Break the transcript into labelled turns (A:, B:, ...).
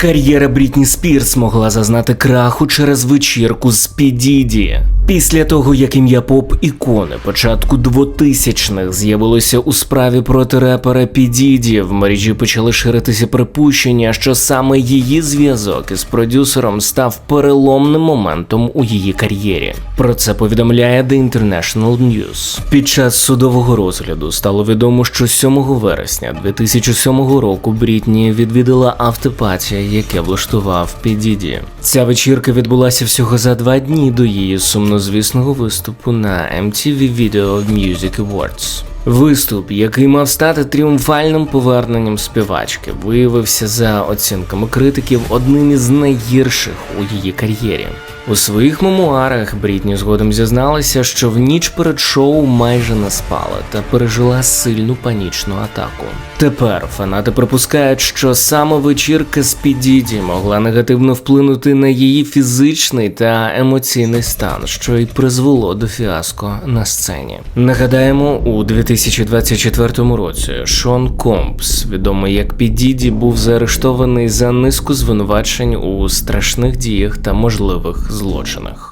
A: Кар'єра Брітні Спірс могла зазнати краху через вечірку з Підіді. Після того, як ім'я поп ікони початку 2000-х з'явилося у справі проти репера Підіді, в мережі почали ширитися припущення, що саме її зв'язок із продюсером став переломним моментом у її кар'єрі. Про це повідомляє The International News. Під час судового розгляду стало відомо, що 7 вересня 2007 року Брітні відвідала автопатія, яке влаштував Підіді. Ця вечірка відбулася всього за два дні до її сумнозвісного виступу на MTV Video Music Awards. Виступ, який мав стати тріумфальним поверненням співачки, виявився за оцінками критиків одним із найгірших у її кар'єрі. У своїх мемуарах Брітні згодом зізналася, що в ніч перед шоу майже не спала та пережила сильну панічну атаку. Тепер фанати припускають, що саме вечірка з Підіді могла негативно вплинути на її фізичний та емоційний стан, що й призвело до фіаско на сцені. Нагадаємо, у 2024 році Шон Компс, відомий як Підіді, був заарештований за низку звинувачень у страшних діях та можливих злочинах.